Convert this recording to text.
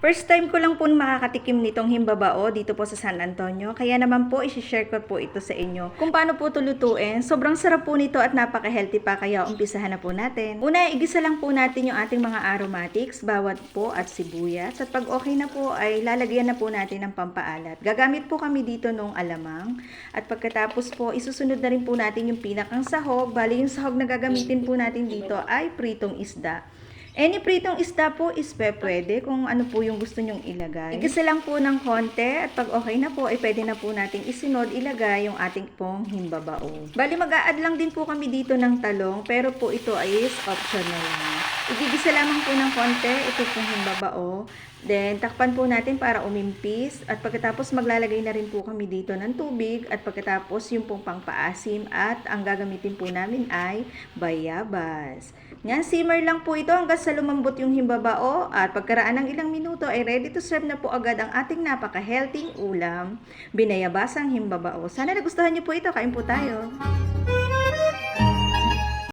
First time ko lang po makakatikim nitong himbabao dito po sa San Antonio. Kaya naman po, isi-share ko po ito sa inyo. Kung paano po tulutuin, sobrang sarap po nito at napaka-healthy pa. Kaya umpisahan na po natin. Una, igisa lang po natin yung ating mga aromatics, bawat po at sibuyas. At pag okay na po, ay lalagyan na po natin ng pampaalat. Gagamit po kami dito nung alamang. At pagkatapos po, isusunod na rin po natin yung pinakang sahog. Bali, yung sahog na gagamitin po natin dito ay pritong isda. Any pritong isda po is pe pwede kung ano po yung gusto nyong ilagay. Igisa lang po ng konti at pag okay na po ay pwede na po nating isunod ilagay yung ating pong himbabao. Bali mag-a-add lang din po kami dito ng talong pero po ito ay is optional lang. Igigisa lamang po ng konti ito pong himbabao. Then, takpan po natin para umimpis. At pagkatapos, maglalagay na rin po kami dito ng tubig. At pagkatapos, yung pong pangpaasim. At ang gagamitin po namin ay bayabas. Yan, simmer lang po ito hanggang sa lumambot yung himbabao. At pagkaraan ng ilang minuto, ay ready to serve na po agad ang ating napaka-healthy ulam. Binayabasang himbabao. Sana nagustuhan niyo po ito. Kain po tayo.